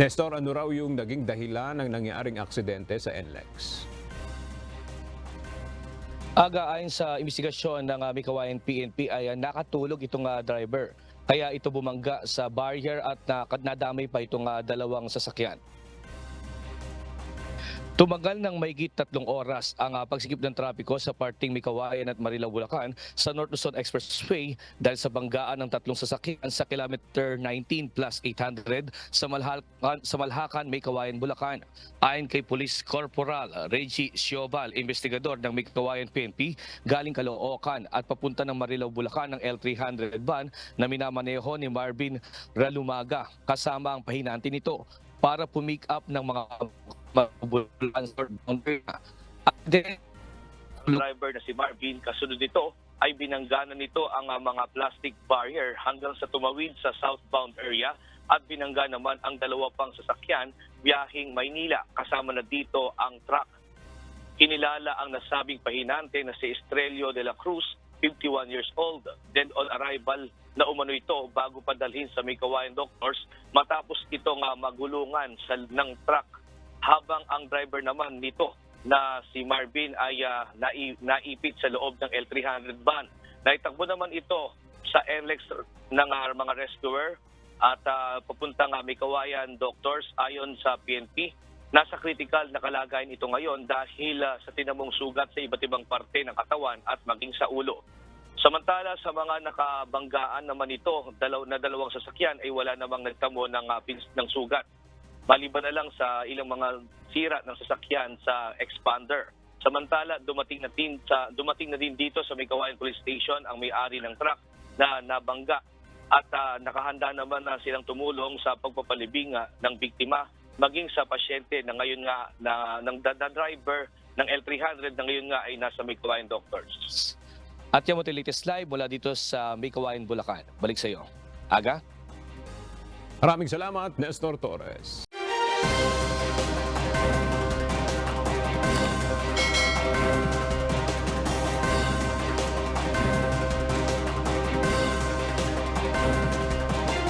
Nestor, ano raw yung naging dahilan ng nangyaring aksidente sa NLEX? Aga ayon sa investigasyon ng uh, Mikawayan PNP ay ah, nakatulog itong ah, driver. Kaya ito bumangga sa barrier at na, nadamay pa itong ah, dalawang sasakyan. Tumagal ng mahigit tatlong oras ang ah, pagsikip ng trapiko sa parting Mikawayan at Marilao, Bulacan sa North Luzon Expressway dahil sa banggaan ng tatlong sasakyan sa kilometer 19 plus 800 sa Malhakan, sa Malhakan, Mikawayan, Bulacan. Ayon kay Police Corporal Reggie Siobal, investigador ng Mikawayan PNP, galing Caloocan at papunta ng Marilao, Bulacan ng L300 van na minamaneho ni Marvin Ralumaga kasama ang pahinanti nito para pumick up ng mga mabulan or boundary na. At then, driver na si Marvin. Kasunod nito ay binanggana nito ang ah, mga plastic barrier hanggang sa tumawid sa southbound area at binangga naman ang dalawa pang sasakyan biyahing Maynila kasama na dito ang truck. Kinilala ang nasabing pahinante na si Estrelio de la Cruz, 51 years old. Then on arrival na umano ito bago padalhin sa Mikawayan Doctors matapos ito nga magulungan sa, ng truck habang ang driver naman nito na si Marvin ay nai- naipit sa loob ng L300 van. Naitakbo naman ito sa NLEX ng ah, mga rescuer at ah, papunta nga Mikawayan Doctors ayon sa PNP. Nasa critical na kalagayan ito ngayon dahil ah, sa tinamong sugat sa iba't ibang parte ng katawan at maging sa ulo. Samantala sa mga nakabanggaan naman ito, dalaw na dalawang sasakyan ay wala namang nagtamo ng, pins- ng sugat maliban na lang sa ilang mga sira ng sasakyan sa expander. Samantala, dumating na din sa dumating na din dito sa Mikawayan Police Station ang may-ari ng truck na nabangga at ah, nakahanda naman na silang tumulong sa pagpapalibing ng biktima maging sa pasyente na ngayon nga na ng da- driver ng L300 na ngayon nga ay nasa Mikawayan Doctors. at yung mga latest live mula dito sa Mikawayan, Bulacan. Balik sa iyo. Aga? Maraming salamat, Nestor Torres.